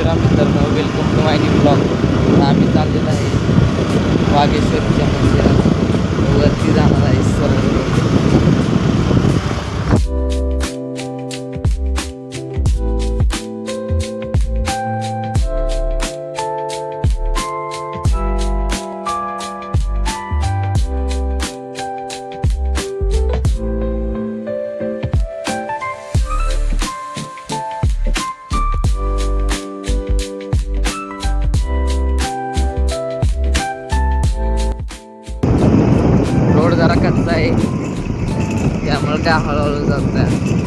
श्रीराम मित्रांनो welcome to my new blog आम्ही चाललेलो आहे वागेश्वरच्या मंदिरात. वरती जाणार. रोड आहे. त्यामुळे काय हळूहळू जात आहे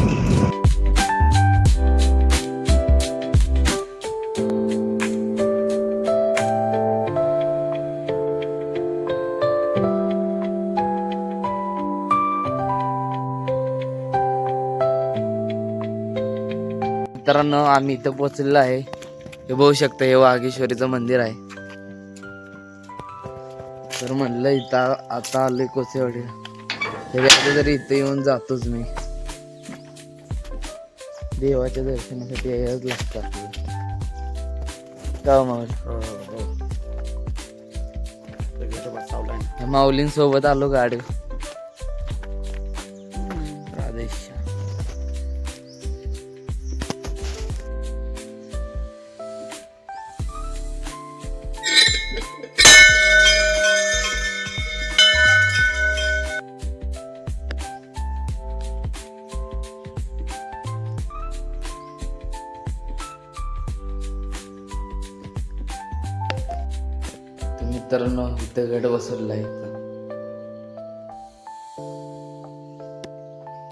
मित्रांनो आम्ही इथं पोचलेलो आहे. हे बघू शकता हे वाघेश्वरीचं मंदिर आहे. तर म्हणलं इथं आता आले कोसेवाडी तरी आता तरी इथं येऊन जातोच मी. देवाच्या दर्शनासाठी यायलाच लागतं आपल्याला का माऊली माऊलींसोबत आलो गाडी तर मित्रांनो इथं गड बसवलेला आहे. इथं.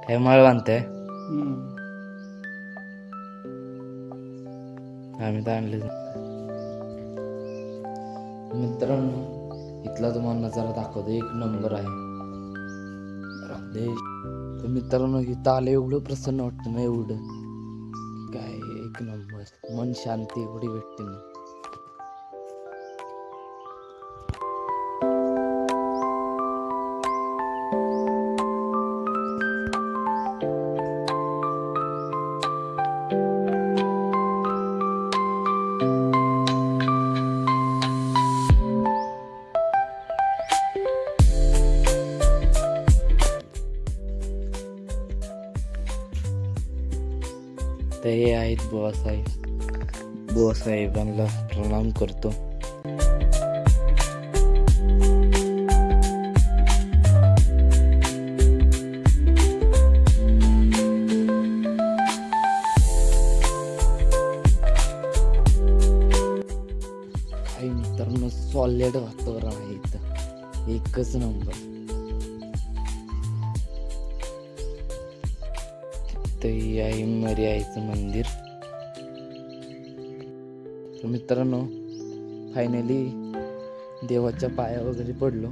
काय माळ बांधताय? आम्ही तर आणले मित्रांनो इथला तुम्हाला नजारा दाखवतो एक नंबर आहे. तर मित्रांनो इथं आलं एवढं प्रसन्न वाटतं ना एवढं. काय एक नंबर. मन शांती एवढी भेटते ना. तर हे आहेत बुवासाहेब. बुवासाहेबांना प्रणाम करतो. काही मित्रांनो सॉलिड वातावरण आहे इथं. एकच नंबर तर आई आहे मरी आईचं मंदिर. तर मित्रांनो फायनली देवाच्या पाया वगैरे पडलो.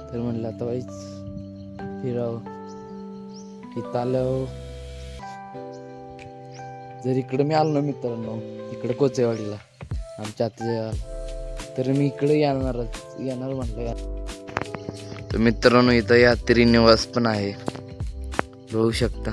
तर म्हणलं आता वाईच फिरावं. इथं आलं जर इकडं मी आलो ना मित्रांनो इकडं कोचेवाडीला आमच्या आता तर मी इकडे येणारच येणार म्हणलं. या तर मित्रांनो इथं यात्री निवास पण आहे. बघू शकता.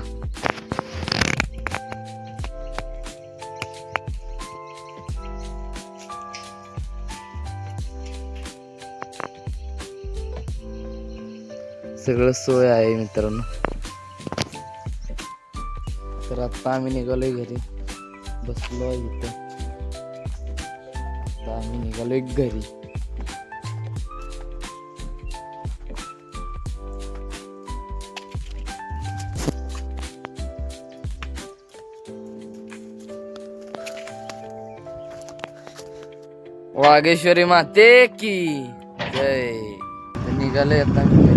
सगळं सोय आहे मित्रांनो. तर आता आम्ही निघालोय घरी. बसलो आहे इथं. आता आम्ही निघालोय घरी. वागेश्वरी माते की। जय. निघाले आता.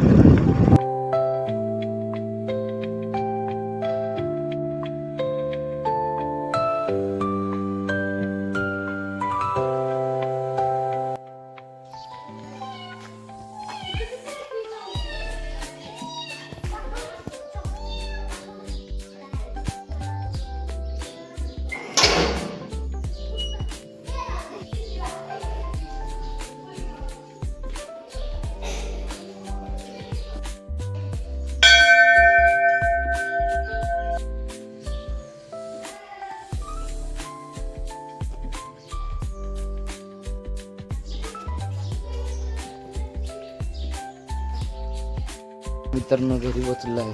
मित्रांनो घरी बसलो आहे.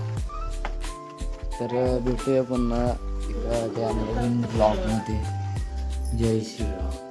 तर भेटूया पुन्हा एका त्या नवीन ब्लॉगमध्ये. जय श्रीराम